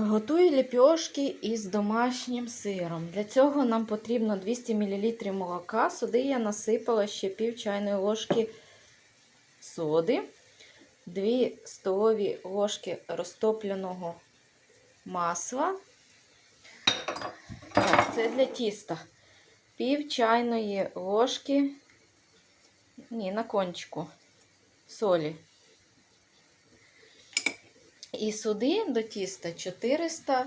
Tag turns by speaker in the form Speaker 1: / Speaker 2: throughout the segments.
Speaker 1: Готую ліпьошки із домашнім сиром. Для цього нам потрібно 200 мл молока. Сюди я насипала ще пів чайної ложки соди, 2 столові ложки розтопленого масла. Так, це для тіста. Пів чайної ложки, ні, на кончику солі. І сюди до тіста 400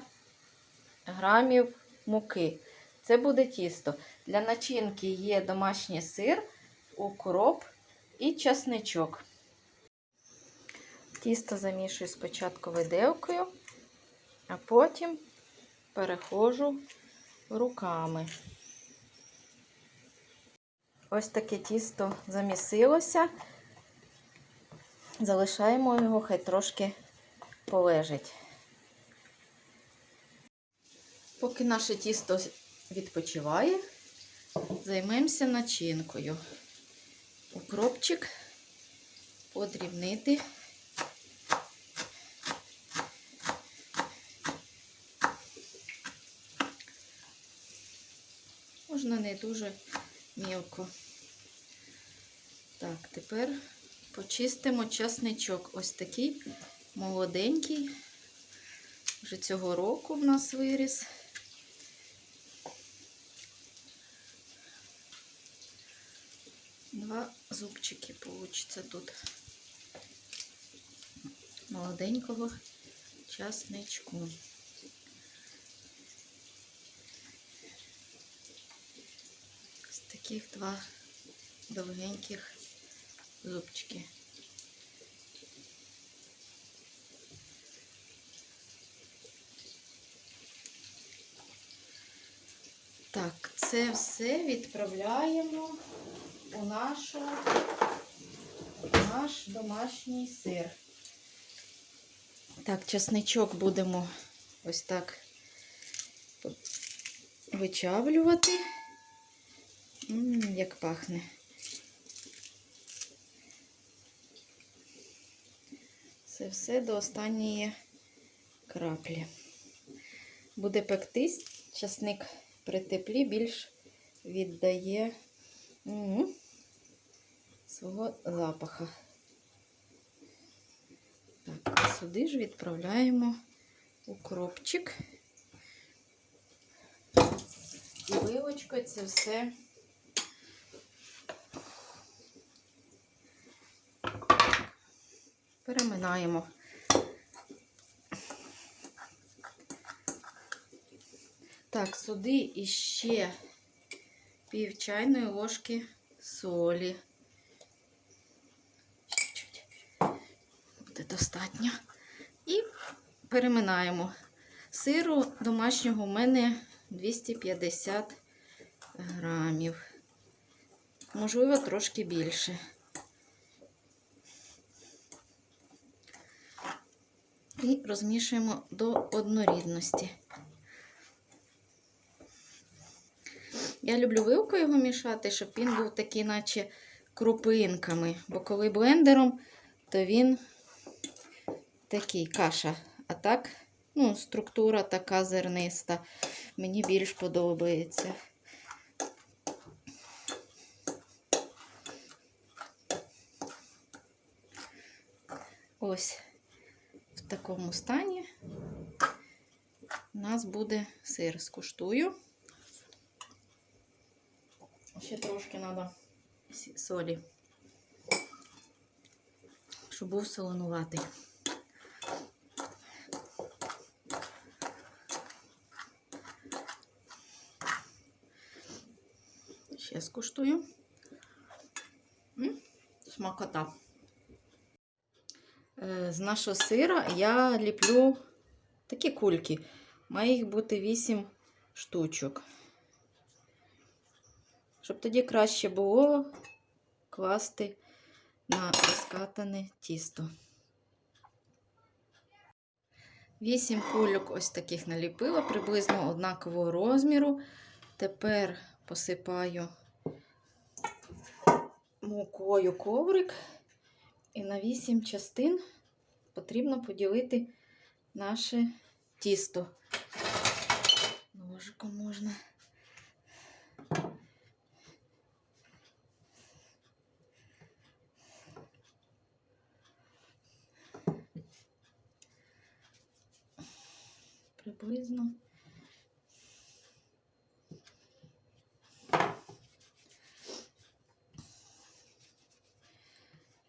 Speaker 1: грамів муки. Це буде тісто. Для начинки є домашній сир, укроп і часничок. Тісто замішую спочатку виделкою, а потім переходжу руками. Ось таке тісто замісилося. Залишаємо його хай трошки полежить. Поки наше тісто відпочиває, займемося начинкою. Укропчик подрібнити. Можна не дуже мілко. Так, тепер почистимо часничок. Ось такий молоденький. Вже цього року в нас виріс. Два зубчики получиться тут молоденького часничку. Ось таких два довгеньких зубчики. Так, це все відправляємо у нашу, наш домашній сир. Так, часничок будемо ось так вичавлювати. М -м, як пахне. Це все до останньої краплі. Буде пектись, часник при теплі більш віддає -м, свого запаха. Так, сюди ж відправляємо укропчик. І вилочкою це все переминаємо. Так, сюди іще пів чайної ложки солі. Буде достатньо. І переминаємо. Сиру домашнього у мене 250 грамів. Можливо, трошки більше. І розмішуємо до однорідності. Я люблю вилкою його мішати, щоб він був такий, наче крупинками. Бо коли блендером, то він такий каша. А так, ну, структура така зерниста. Мені більш подобається. Ось в такому стані у нас буде сир. Скуштую. Ще трошки треба солі, щоб був солонуватий. Ще скуштую. Смакота. Е, З нашого сира я ліплю такі кульки. Має їх бути 8 штучок. Щоб тоді краще було класти на розкатане тісто. Вісім кульок ось таких наліпила, приблизно однакового розміру. Тепер посипаю мукою коврик. І на вісім частин потрібно поділити наше тісто. Ножиком можна. Приблизно.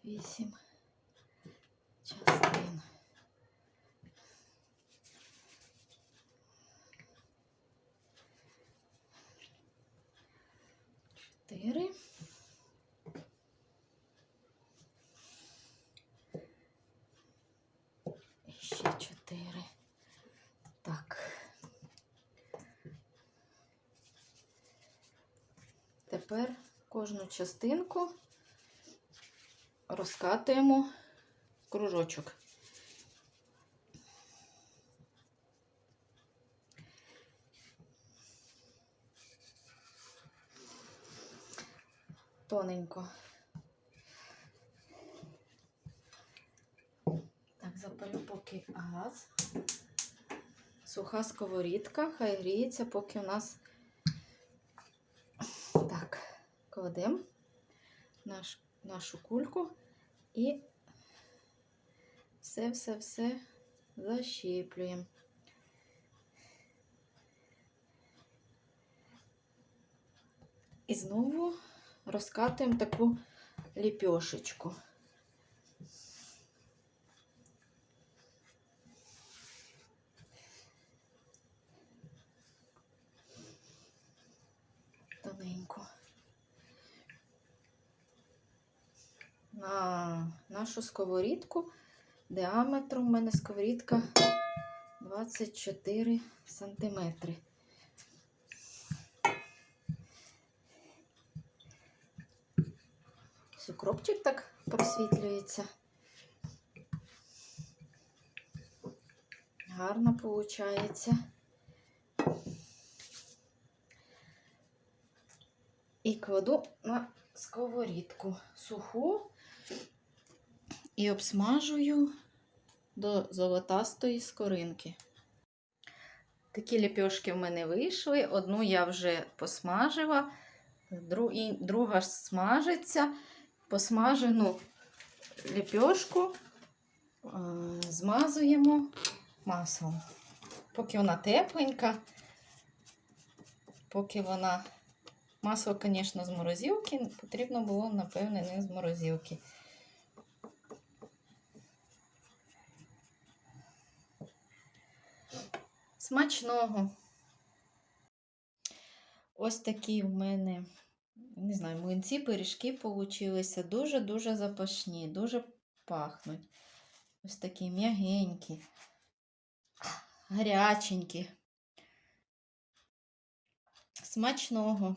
Speaker 1: Вісім частин. Чотири. Тепер кожну частинку розкатуємо кружочок. Тоненько. Так, запалю поки газ. Суха сковорідка, хай гріється, поки у нас так, кладемо наш, нашу кульку і все-все-все защіплюємо. І знову розкатуємо таку ліпьошечку. Тоненько. На нашу сковорідку діаметром у мене сковорідка 24 сантиметри. Ось Укропчик так просвітлюється. Гарно виходить. І кладу на сковорідку суху і обсмажую до золотастої скоринки. Такі ліпьошки в мене вийшли. Одну я вже посмажила, друга ж смажиться. Посмажену ліпьошку е, змазуємо маслом. Поки вона тепленька, поки вона Масло, звісно, з морозилки. Потрібно було, напевне, не з морозилки. Смачного. Ось такі в мене, не знаю, млинці, пиріжки получилися. Дуже-дуже запашні, дуже пахнуть. Ось такі м'ягенькі, гаряченькі. Смачного.